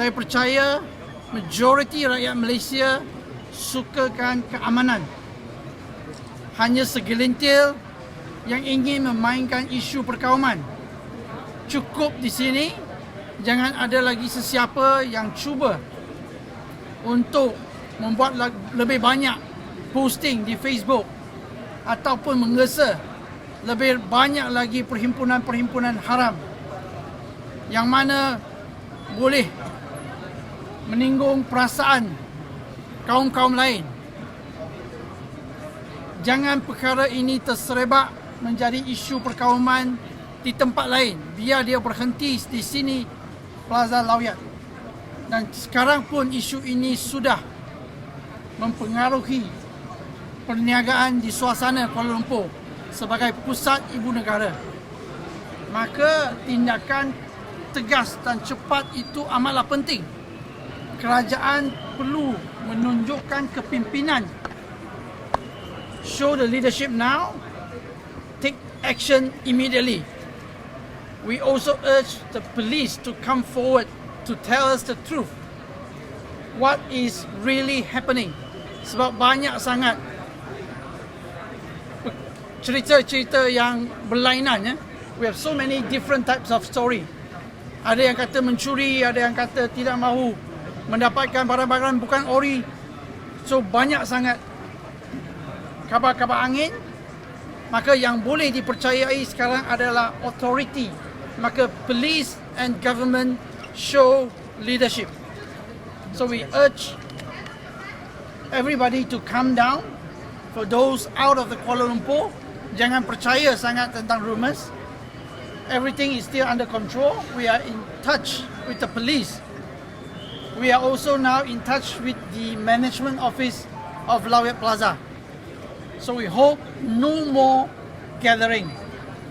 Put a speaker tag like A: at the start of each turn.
A: Saya percaya majoriti rakyat Malaysia sukakan keamanan. Hanya segelintir yang ingin memainkan isu perkauman. Cukup di sini, jangan ada lagi sesiapa yang cuba untuk membuat lebih banyak posting di Facebook ataupun menggesa lebih banyak lagi perhimpunan-perhimpunan haram yang mana boleh meninggung perasaan kaum-kaum lain. Jangan perkara ini terserebak menjadi isu perkauman di tempat lain. Biar dia berhenti di sini Plaza Lawyat. Dan sekarang pun isu ini sudah mempengaruhi perniagaan di suasana Kuala Lumpur sebagai pusat ibu negara. Maka tindakan tegas dan cepat itu amatlah penting. Kerajaan perlu menunjukkan kepimpinan. Show the leadership now. Take action immediately. We also urge the police to come forward to tell us the truth. What is really happening? Sebab banyak sangat cerita-cerita yang berlainan ya. We have so many different types of story. Ada yang kata mencuri, ada yang kata tidak mahu mendapatkan barang-barang bukan ori. So banyak sangat kabar-kabar angin. Maka yang boleh dipercayai sekarang adalah authority. Maka police and government show leadership. So we urge everybody to calm down. For those out of the Kuala Lumpur, jangan percaya sangat tentang rumours. Everything is still under control. We are in touch with the police. We are also now in touch with the management office of Lawyat Plaza. So we hope no more gathering.